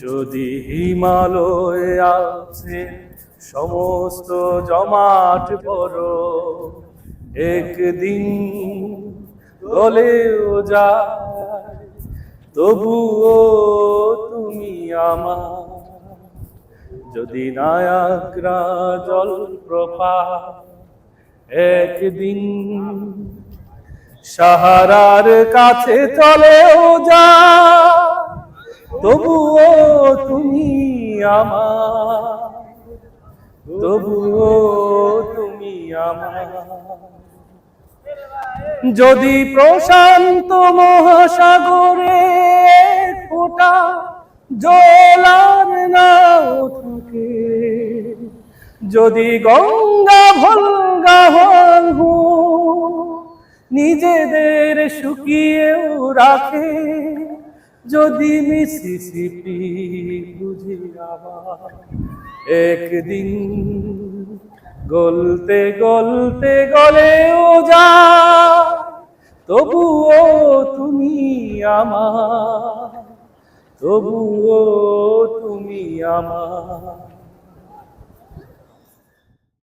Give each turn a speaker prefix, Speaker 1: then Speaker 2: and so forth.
Speaker 1: যদি হিমালয় আছে, সমস্ত জমাট বড় একদিন গলেও যায়, তবুও তুমি আমার। যদি নায়াগ্রা জলপ্রপা একদিন সাহারার কাছে চলেও যা তবুও তুমি তবুও তুমি যদি প্রশান্ত মহাসাগরে ফোটা জলার নাও থাকে, যদি গঙ্গা ভলগা হলহু নিজেদের শুকিয়েও রাখে যদি মিসিসিপি বুঝি আবার একদিন গলতে গলতে গলেও যা, তবুও তুমি আমার, তবুও তুমি আমার।